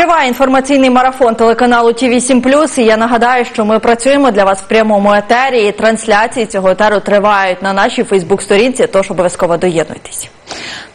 Триває інформаційний марафон телеканалу ТІВІ 7 І я нагадаю, що ми працюємо для вас в прямому етері. І трансляції цього етеру тривають на нашій Фейсбук-сторінці, тож обов'язково доєднуйтесь.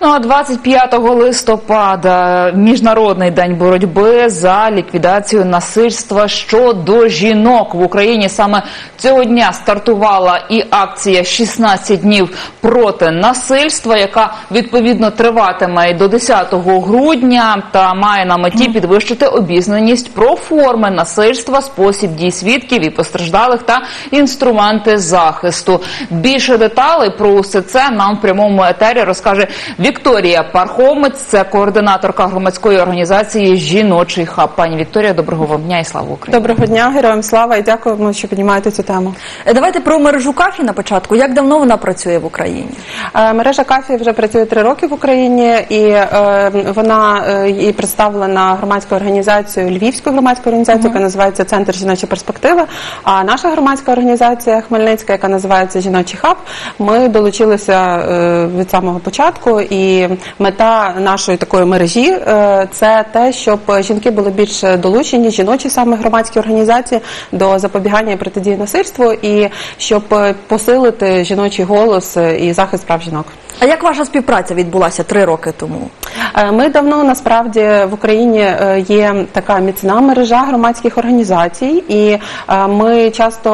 Ну а 25 листопада міжнародний день боротьби за ліквідацію насильства щодо жінок в Україні. Саме цього дня стартувала і акція «16 днів проти насильства, яка відповідно триватиме і до 10 грудня та має на меті підвищити обізнаність про форми насильства, спосіб дій свідків і постраждалих та інструменти захисту. Більше деталей про усе це нам в прямому етері розкаже Вікторія Пархомець, це координаторка громадської організації Жіночий хаб. Пані Вікторія, доброго вам дня і слава Україні. Доброго дня, героям слава і дякуємо, що піднімаєте цю тему. Е, Давайте про мережу кафі на початку. Як давно вона працює в Україні? Е, Мережа кафі вже працює три роки в Україні, і е, вона і представлена громадською організацією Львівською громадською організацією, яка називається Центр жіночі перспективи. А наша громадська організація Хмельницька, яка називається Жіночий хаб, ми долучилися е, від самого початку. І мета нашої такої мережі е, це те, щоб жінки були більш долучені, жіночі саме громадські організації до запобігання і протидії насильству, і щоб посилити жіночий голос і захист прав жінок. А як ваша співпраця відбулася три роки тому? Е, Ми давно насправді в Україні е, є така міцна мережа громадських організацій, і е, ми часто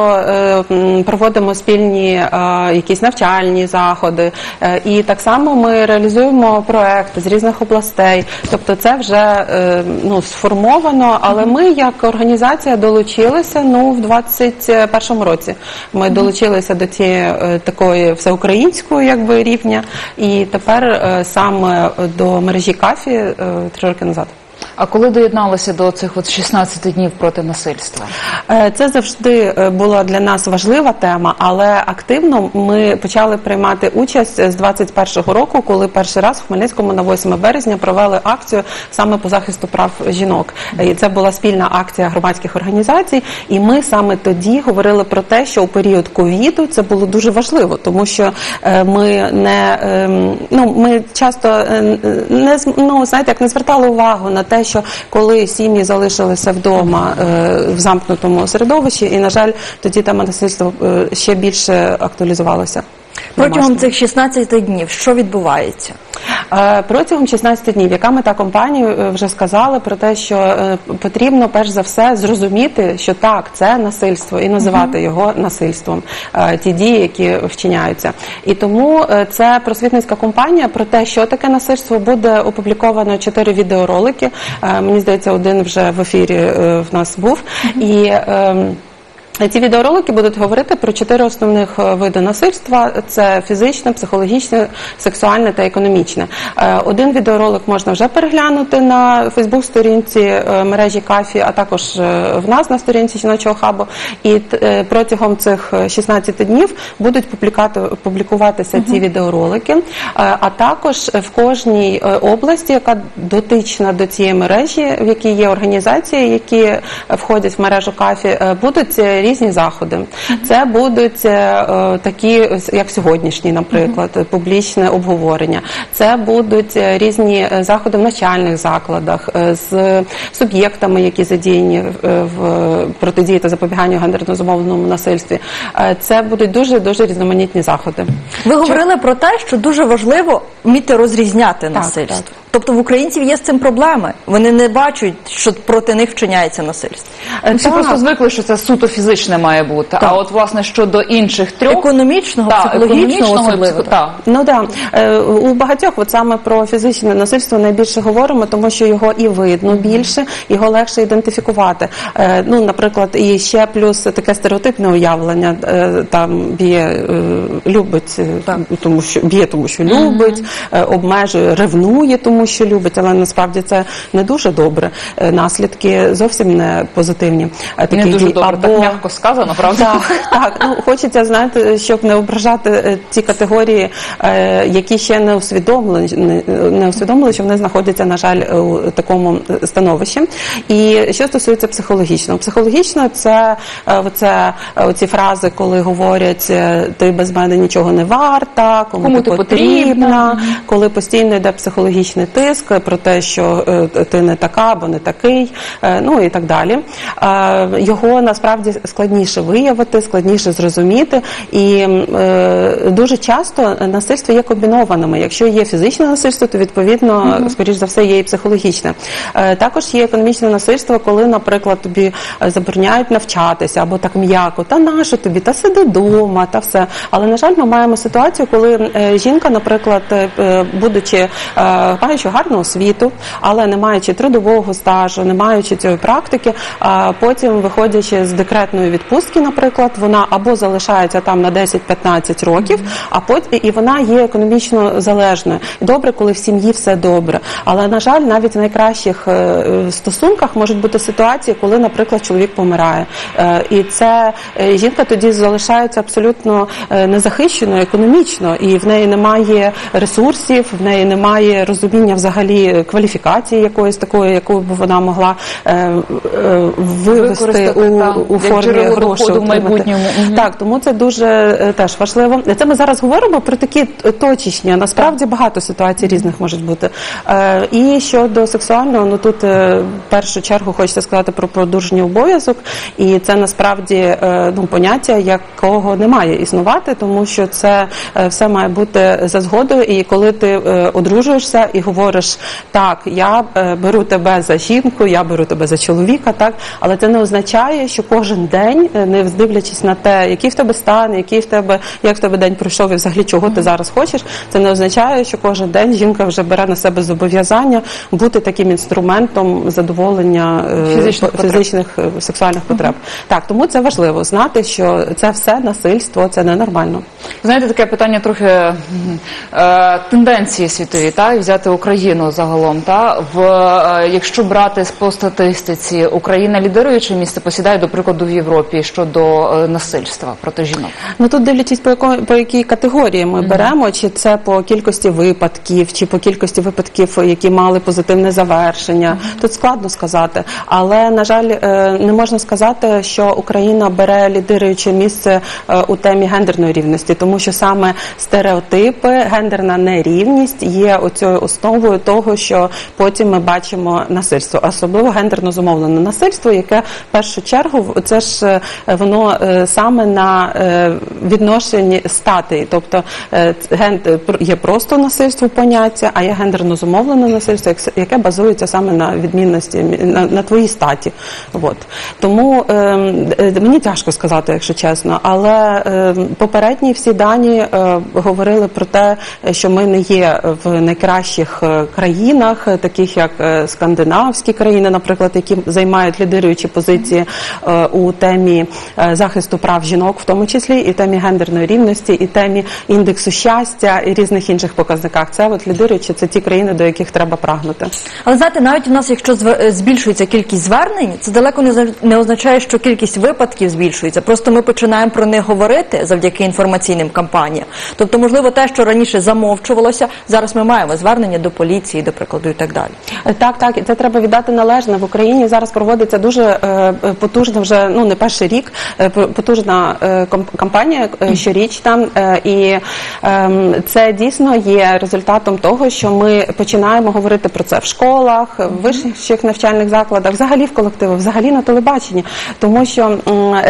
проводимо спільні якісь навчальні заходи. І так само ми реалізуємо проекти з різних областей. Тобто, це вже ну сформовано. Але ми, як організація, долучилися ну в 21 році. Ми долучилися до цієї такої всеукраїнської якби рівня, і тепер е, саме до мережі кафі е, три роки назад. А коли доєдналися до цих от 16 днів проти насильства? Е, Це завжди е, була для нас важлива тема, але активно ми почали приймати участь з 21-го року, коли перший раз в Хмельницькому на 8 березня провели акцію саме по захисту прав жінок. Це була спільна акція громадських організацій. І ми саме тоді говорили про те, що у період ковіду це було дуже важливо, тому що е, ми не ем, ну ми часто не ну, знаєте, як не звертали увагу на те, що коли сім'ї залишилися вдома е, в замкнутому середовищі, і на жаль, тоді тема насильства е, ще більше актуалізувалася. Протягом цих 16 днів що відбувається? Е, Протягом 16 днів, яка мета компанії е, вже сказали про те, що е, потрібно перш за все зрозуміти, що так, це насильство, і називати його насильством, ті дії, які вчиняються. І тому це просвітницька компанія про те, що таке насильство, буде опубліковано чотири відеоролики. Мені здається, один вже в ефірі в нас був. І ем, ці відеоролики будуть говорити про чотири основних е, види насильства: це фізичне, психологічне, сексуальне та економічне. Е, Один відеоролик можна вже переглянути на Фейсбук-сторінці е, мережі Кафі, а також в нас на сторінці жіночого хабу. І протягом цих е, 16 днів будуть публікуватися ці відеоролики. А також в кожній області, яка дотична до цієї мережі, в якій є організації, які входять в мережу кафі, будуть е, різні заходи. Це будуть е, такі, як сьогоднішній, наприклад, публічне обговорення. Це будуть е, різні е, заходи в навчальних закладах з суб'єктами, які задіяні в протидії та запобіганню гендерно зумовленому насильстві. Це будуть дуже дуже різноманітні заходи. Ви говорили про те, що дуже важливо вміти розрізняти насильство. так. Тобто в українців є з цим проблеми. Вони не бачать, що проти них вчиняється насильство. Е, Всі так. просто звикли, що це суто фізичне має бути. А от власне щодо інших трьох Економічного, та, психологічного особливо. та. Ну да Е, у багатьох, от саме про фізичне насильство найбільше говоримо, тому що його і видно більше, його легше ідентифікувати. Е, Ну, наприклад, і ще плюс таке стереотипне уявлення. е, Там б'є е, любить, е, тому що б'є, тому що любить, е, обмежує, ревнує, тому що любить, але насправді це не дуже добре. Е, Наслідки зовсім не позитивні. е, Не дуже дій. добре, так Або- м'яко сказано, правда? так, так. Ну, хочеться знаєте, щоб не ображати е, ті категорії, які ще не усвідомлені, не- усвідомили, що вони знаходяться, на жаль, у такому становищі. І що стосується психологічного, психологічно це оце, оці фрази, коли говорять ти без мене нічого не варта, кому, Кому ти ти потрібна, потрібна. коли постійно йде психологічний тиск, про те, що е, ти не така або не такий, е, ну і так далі. Його насправді складніше виявити, складніше зрозуміти, і е, дуже часто насильство є комбінованими. Якщо є фізичне насильство, то відповідно, скоріш за все, є і психологічне. Також є економічне насильство, коли, наприклад, тобі забороняють навчатися або так м'яко, та нащо тобі, та сиди вдома, та все. Але на жаль, ми маємо ситуацію, коли жінка, наприклад, будучи маючи гарну освіту, але не маючи трудового стажу, не маючи цієї практики, потім виходячи з декретної відпустки, наприклад, вона або залишається там на 10-15 років, а потім і вона є економічно залежною. Добре, коли в сім'ї все добре. Але на жаль, навіть в найкращих е, стосунках можуть бути ситуації, коли, наприклад, чоловік помирає, Е, і це е, жінка тоді залишається абсолютно незахищеною економічно, і в неї немає ресурсів, в неї немає розуміння взагалі кваліфікації якоїсь такої, яку б вона могла е, е, вивести у, у формі грошей. в майбутньому. Мгм. Так, тому це дуже е, теж важливо. Це ми зараз говоримо про такі точечні. Насправді багато ситуацій різних можуть бути. І щодо сексуального, ну тут в першу чергу хочеться сказати про продовження обов'язок, і це насправді ну поняття, якого не має існувати, тому що це все має бути за згодою. І коли ти одружуєшся і говориш так, я е, беру тебе за жінку, я беру тебе за чоловіка, так, але це не означає, що кожен день, е, не дивлячись на те, який в тебе стан, який в тебе, як в тебе день пройшов і взагалі чого ти зараз хочеш, це не означає, що кожен день жінка вже бере на себе зобов'язання бути таким інструментом задоволення е, Фізичних потреб. фізичних сексуальних потреб. Так, тому це важливо знати, що це все насильство, це ненормально. Знаєте, таке питання трохи е, тенденції світові, та і взяти Україну загалом. Та в е, якщо брати по статистиці, Україна лідируюче місце посідає до прикладу в Європі щодо е, насильства проти жінок. Ну тут дивлячись по якої по якій категорії ми беремо, чи це по кількості випадків, чи по кількості випадків, які мали позитивне завершення. Тут складно сказати, але на жаль, е, не можна сказати, що Україна бере лідируюче місце у темі гендерної рівності, тому що саме стереотипи, гендерна нерівність є оцією основою того, що потім ми бачимо насильство, особливо гендерно зумовлене насильство, яке в першу чергу це ж е, воно е, саме на е, відношенні статей, тобто є просто насильство поняття, а є гендерно зумовлене насильство, яке базується саме на відмінності на, на твоїй статі. От тому е, е, мені тяжко сказати, якщо чесно, але е, попередні всі дані говорили про те, що ми не є в найкращих е, країнах, е, таких як е, скандинавські країни, наприклад, які займають лідируючі позиції у темі захисту прав жінок, в тому числі і темі гендерної рівності, і темі індексу щастя і різних інших показниках. Це от лідируючі, це ті країни, до яких треба прагнути. Але знаєте, навіть у нас, якщо збільшується кількість звернень, це далеко не означає, що кількість випадків збільшується. Просто ми починаємо про них говорити завдяки інформаційним кампаніям. Тобто, можливо, те, що раніше замовчувалося, зараз ми маємо звернення до поліції, до прикладу, і так далі. Е, Так, так, і це треба віддати належне. В Україні зараз проводиться дуже е, е, потужна вже ну не перший рік. потужна кампанія щорічна, і ем, це дійсно є результатом того, що ми починаємо говорити про це в школах, в вищих навчальних закладах, взагалі в колективах, взагалі на телебаченні, тому що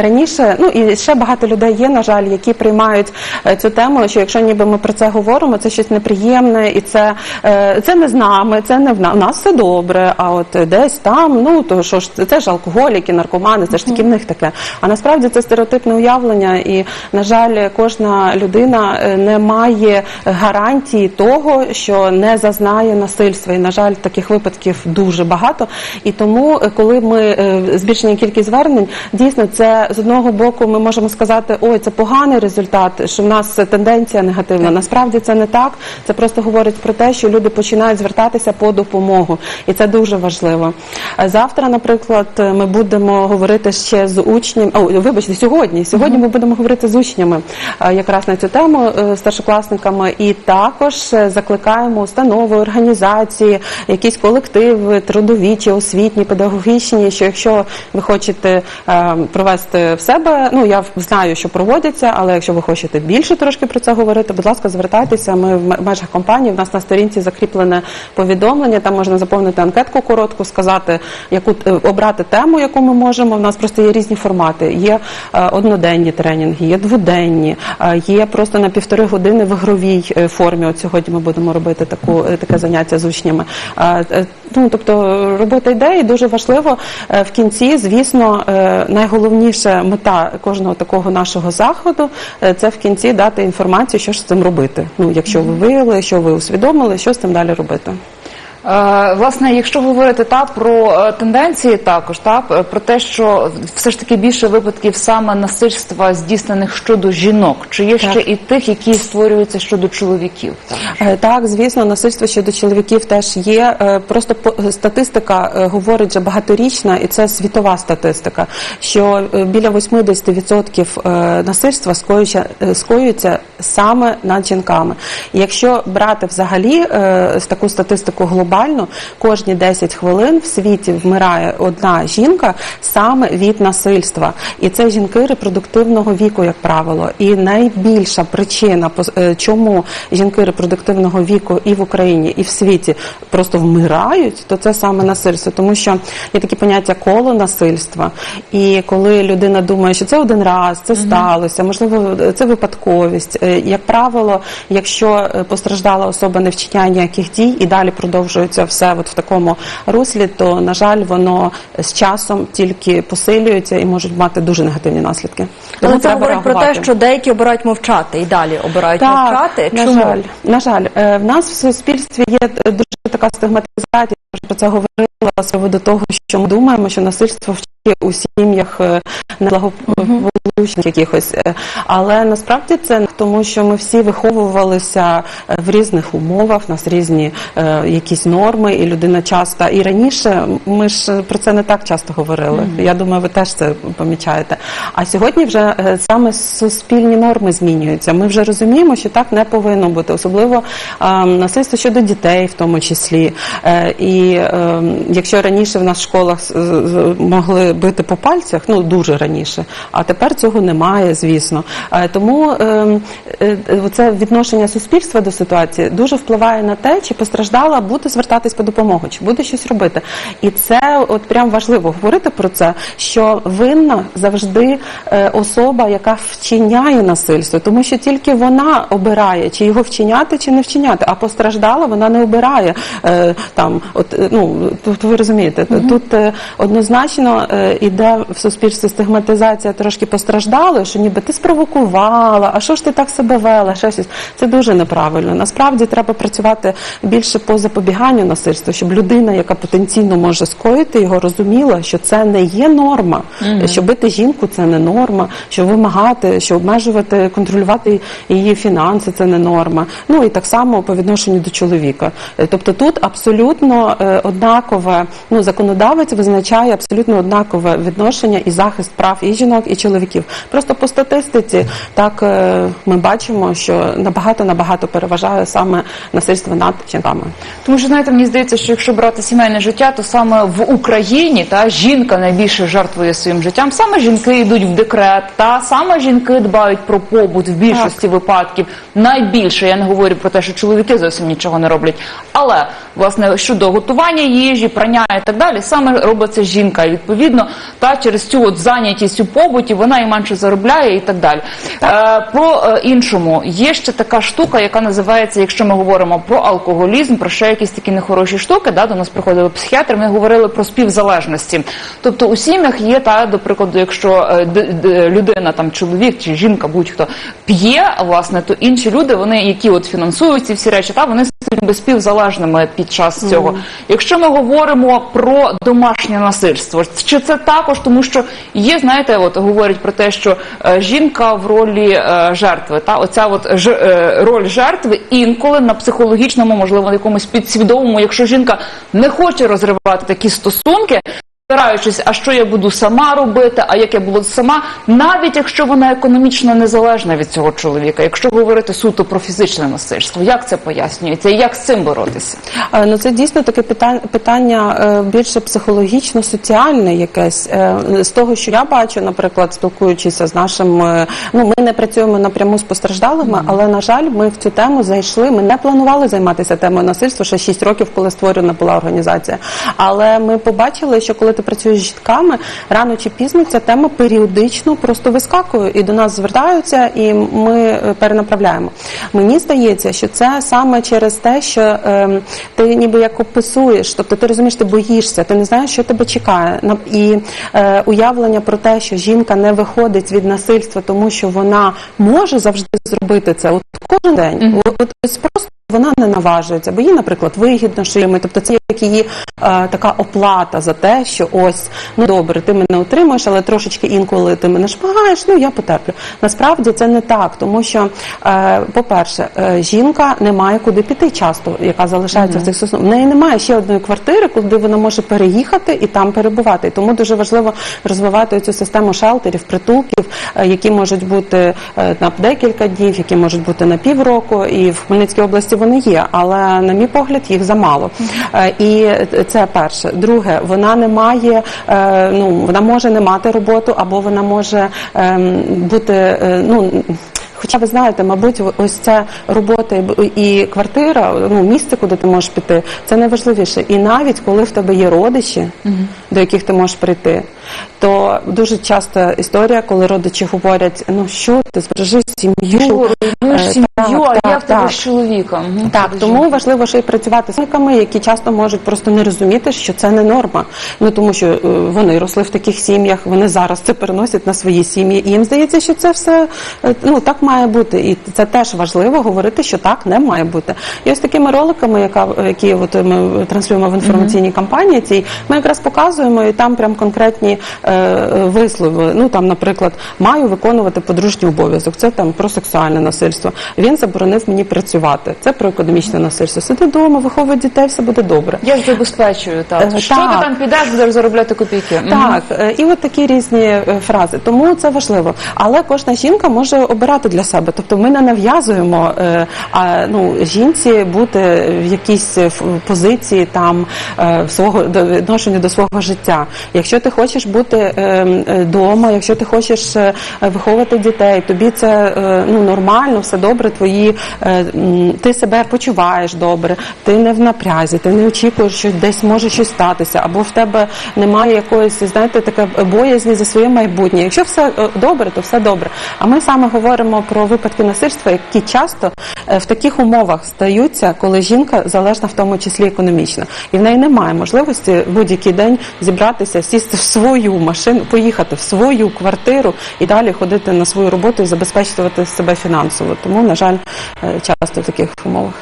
раніше, ну і ще багато людей є, на жаль, які приймають цю тему, що якщо ніби ми про це говоримо, це щось неприємне, і це, це не з нами, це не в нас. У нас все добре. А от десь там, ну то що ж це, це ж алкоголіки, наркомани, це ж таки в них таке. А насправді це стереотипне уявлення, і на жаль, кожна людина е, не має гарантії того, що не зазнає насильства. І на жаль, таких випадків дуже багато. І тому, е, коли ми е, збільшення кількість звернень, дійсно це з одного боку ми можемо сказати, ой, це поганий результат, що в нас тенденція негативна. Насправді це не так. Це просто говорить про те, що люди починають звертатися по допомогу, і це дуже важливо. Е, Завтра, наприклад, е, ми будемо говорити ще з учнями. Вибачте, сьогодні. Сьогодні ми будемо говорити з учнями е, якраз на цю тему старшокласниками, і також закликаємо установи, організації, якісь колективи, трудові чи освітні, педагогічні. Що якщо ви хочете провести в себе, ну я знаю, що проводяться, але якщо ви хочете більше трошки про це говорити, будь ласка, звертайтеся. Ми в межах компанії. В нас на сторінці закріплено закріплене повідомлення. Там можна заповнити анкетку коротку, сказати, яку е, обрати тему, яку ми можемо. У нас просто є різні формати. Є е, одноденні тренінги, є дводенні, е, є просто на півтори години в ігровій формі. От сьогодні ми будемо робити таку таке заняття з учнями. Ну тобто робота йде, і дуже важливо в кінці, звісно, найголовніша мета кожного такого нашого заходу це в кінці дати інформацію, що ж з цим робити. Ну, якщо ви виявили, що ви усвідомили, що з цим далі робити. Е, Власне, якщо говорити та про е, тенденції, також та про те, що все ж таки більше випадків саме насильства здійснених щодо жінок, чи є ще і тих, які створюються щодо чоловіків? Е, Так, звісно, насильство щодо чоловіків теж є. Просто статистика говорить вже багаторічна, і це світова статистика, що біля 80% е, насильства скоюється, скоюється саме над жінками. Якщо брати взагалі таку статистику глобально, кожні 10 хвилин в світі вмирає одна жінка саме від насильства. І це жінки репродуктивного віку, як правило. І найбільша причина, е, чому жінки репродуктивного віку і в Україні, і в світі просто вмирають, то це саме насильство, тому що є такі поняття коло насильства. І коли людина думає, що це один раз, це сталося, можливо, це випадковість. Е, Як правило, якщо е, постраждала особа не вчиняє ніяких дій і далі продовжується все от в такому руслі, то на жаль, воно з часом тільки посилюється і можуть мати дуже негативні наслідки. Але це говорить про те, що деякі обирають мовчати і далі обирають мовчати. на Чому? жаль, на жаль, е, в нас в суспільстві є дуже така стигматизація. Я вже про це говорила з приводу того, що ми думаємо, що насильство вчить у сім'ях е, неблагополучних якихось. Е, Але насправді це тому, що ми всі виховувалися е, в різних умовах, в нас різні е, якісь норми, і людина часто і раніше ми ж про це не так часто говорили. Я думаю, ви теж це помічаєте. А сьогодні вже е, саме суспільні норми змінюються. Ми вже розуміємо, що так не повинно бути, особливо е, насильство щодо дітей, в тому числі. Е, І е, якщо раніше в нас в школах могли бити по пальцях, ну дуже раніше, а тепер цього немає, звісно. Е, Тому е, е, це відношення суспільства до ситуації дуже впливає на те, чи постраждала буде звертатись по допомогу, чи буде щось робити. І це от прям важливо говорити про це, що винна завжди е, особа, яка вчиняє насильство, тому що тільки вона обирає, чи його вчиняти, чи не вчиняти. А постраждала, вона не обирає там. От ну тут ви розумієте, тут е, однозначно іде в суспільстві стигматизація трошки постраждалої, що ніби ти спровокувала, а що ж ти так себе вела? Ще щось це дуже неправильно. Насправді треба працювати більше по запобіганню насильству, щоб людина, яка потенційно може скоїти його, розуміла, що це не є норма, що бити жінку це не норма, що вимагати, що обмежувати, контролювати її фінанси це не норма. Ну і так само по відношенню до чоловіка. Е, Тобто тут абсолютно е, однакове, ну законодавець визначає абсолютно однакове відношення і захист прав і жінок, і чоловіків. Просто по статистиці так е, ми бачимо, що набагато набагато переважає саме насильство над жінками. Тому що знаєте, мені здається, що якщо брати сімейне життя, то саме в Україні та жінка найбільше жертвує своїм життям. Саме жінки йдуть в декрет, та саме жінки дбають про побут в більшості випадків. Найбільше я не говорю про те, що чоловіки зовсім нічого не роблять. Але власне щодо готування їжі, прання і так далі, саме робить це жінка. І відповідно, та через цю от зайнятість у побуті вона і менше заробляє і так далі. Е, про е, іншому є ще така штука, яка називається, якщо ми говоримо про алкоголізм, про ще якісь такі нехороші штуки. Да, до нас приходили психіатри. Ми говорили про співзалежності. Тобто у сім'ях є та, до прикладу, якщо е, д- д- людина, там чоловік чи жінка, будь-хто п'є, власне, то інші люди, вони які от фінансують ці всі речі, та вони стають ніби співзалежними під час цього. Якщо ми говоримо про домашнє насильство, чи це також тому, що є, знаєте, от говорять про те, що е, жінка в ролі е, жертви, та оця от ж, е, роль жертви інколи на психологічному, можливо, на якомусь підсвідомому, якщо жінка не хоче розривати такі стосунки. Спираючись, а що я буду сама робити, а як я буду сама, навіть якщо вона економічно незалежна від цього чоловіка, якщо говорити суто про фізичне насильство, як це пояснюється і як з цим боротися? Е, Ну це дійсно таке питання, е, більше психологічно-соціальне якесь. Е, З того, що я бачу, наприклад, спілкуючися з нашим, ну ми не працюємо напряму з постраждалими, але на жаль, ми в цю тему зайшли. Ми не планували займатися темою насильства ще 6 років, коли створена була організація. Але ми побачили, що коли ти працюєш з жінками, рано чи пізно ця тема періодично просто вискакує і до нас звертаються, і ми е, перенаправляємо. Мені здається, що це саме через те, що е, ти ніби як описуєш, тобто ти розумієш, ти боїшся, ти не знаєш, що тебе чекає. І е, уявлення про те, що жінка не виходить від насильства, тому що вона може завжди зробити це. От кожен день, от, ось просто. Вона не наважується, бо їй, наприклад, вигідно, що їм, тобто це як її е, така оплата за те, що ось ну добре, ти мене утримуєш, але трошечки інколи ти мене шпагаєш, ну я потерплю. Насправді це не так, тому що, е, по-перше, е, жінка не має куди піти часто, яка залишається в цих стосунках. В неї немає ще одної квартири, куди вона може переїхати і там перебувати. І тому дуже важливо розвивати цю систему шелтерів, притулків, е, які можуть бути е, на декілька днів, які можуть бути на півроку. І в Хмельницькій області вони є, але на мій погляд їх замало. Е, І це перше. Друге, вона не має, е, ну вона може не мати роботу, або вона може ем, бути е, ну. Хоча ви знаєте, мабуть, ось ця робота і квартира, ну місце, куди ти можеш піти, це найважливіше. І навіть коли в тебе є родичі, до яких ти можеш прийти, то дуже часто історія, коли родичі говорять: ну що ти збережи сім'ю, Е, сім'ю, а так, як тебе з чоловіком? Мгм, Так, тому важливо ще й працювати з жінками, які часто можуть просто не розуміти, що це не норма. Ну тому що е, вони росли в таких сім'ях, вони зараз це переносять на свої сім'ї, і їм здається, що це все е, ну так має бути. І це теж важливо говорити, що так не має бути. І ось такими роликами, яка які от ми транслюємо в інформаційній кампанії, цій ми якраз показуємо і там прям конкретні е, вислови. Ну там, наприклад, маю виконувати подружній обов'язок. Це там про сексуальне насильство. Він заборонив мені працювати. Це про економічне насильство. Сиди вдома, виховуй дітей, все буде добре. Я ж забезпечую, так. Е, Що так. ти там підеш, будеш заробляти копійки? Так, е, і от такі різні е, фрази. Тому це важливо. Але кожна жінка може обирати для себе. Тобто ми не нав'язуємо е, а, ну, жінці бути в якійсь е, позиції там е, свого до відношення до свого життя. Якщо ти хочеш бути вдома, якщо ти хочеш виховувати дітей, тобі це ну нормально, все добре. Твої ти себе почуваєш добре, ти не в напрязі, ти не очікуєш, що десь може щось статися, або в тебе немає якоїсь, знаєте, таке боязні за своє майбутнє. Якщо все добре, то все добре. А ми саме говоримо про випадки насильства, які часто е, в таких умовах стаються, коли жінка залежна в тому числі економічно, і в неї немає можливості будь-який день зібратися, сісти в свою машину, поїхати в свою квартиру і далі ходити на свою роботу і забезпечувати себе фінансово. Тому, на жаль, е, часто в таких умовах.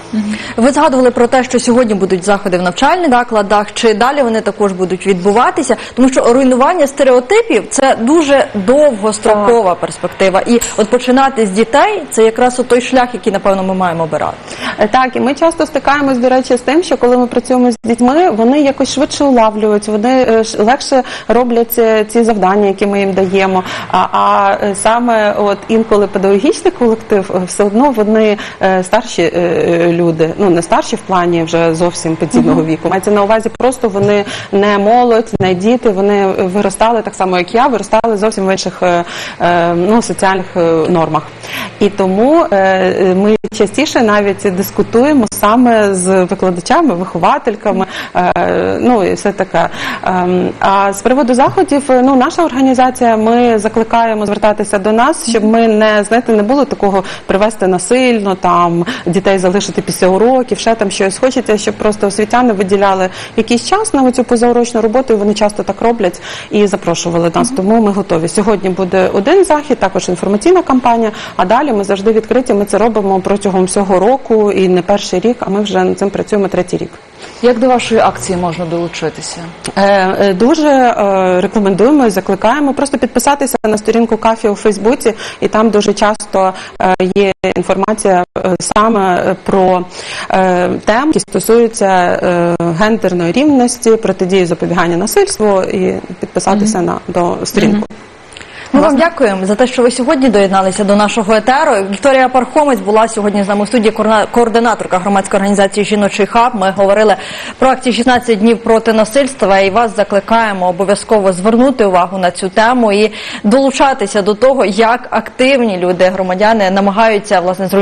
Ви згадували про те, що сьогодні будуть заходи в навчальних закладах, чи далі вони також будуть відбуватися, тому що руйнування стереотипів це дуже довгострокова перспектива. І от починати з дітей це якраз от той шлях, який напевно ми маємо обирати. Е, Так, і ми часто стикаємось, до речі, з тим, що коли ми працюємо з дітьми, вони якось швидше улавлюють, вони е, легше роблять е, ці завдання, які ми їм даємо. А, а саме от інколи педагогічний колектив все одно вони старші люди, ну не старші в плані вже зовсім пенсійного віку. Мається на увазі, просто вони не молодь, не діти. Вони виростали так само, як я, виростали зовсім в інших ну, соціальних нормах. І тому е, е, ми частіше навіть дискутуємо саме з викладачами, виховательками, е, ну і все таке. Ем, А з приводу заходів, ну наша організація, ми закликаємо звертатися до нас, щоб ми не знаєте, не було такого привести насильно, там дітей залишити після уроків, ще там щось. Хочеться, щоб просто освітяни виділяли якийсь час на цю позаурочну роботу, і вони часто так роблять і запрошували нас. Тому ми готові. Сьогодні буде один захід, також інформаційна кампанія. А далі ми завжди відкриті. Ми це робимо протягом всього року і не перший рік. А ми вже над цим працюємо третій рік. Як до вашої акції можна долучитися? Е, е, Дуже е, рекомендуємо і закликаємо просто підписатися на сторінку кафі у Фейсбуці, і там дуже часто є інформація саме про е, теми, які стосуються е, гендерної рівності, протидії запобігання насильству, і підписатися на до сторінку. Ми вам дякуємо за те, що ви сьогодні доєдналися до нашого етеру. Вікторія Пархомець була сьогодні з нами у студії координаторка громадської організації Жіночий хаб. Ми говорили про акцію 16 днів проти насильства і вас закликаємо обов'язково звернути увагу на цю тему і долучатися до того, як активні люди, громадяни намагаються власне зруйнувати.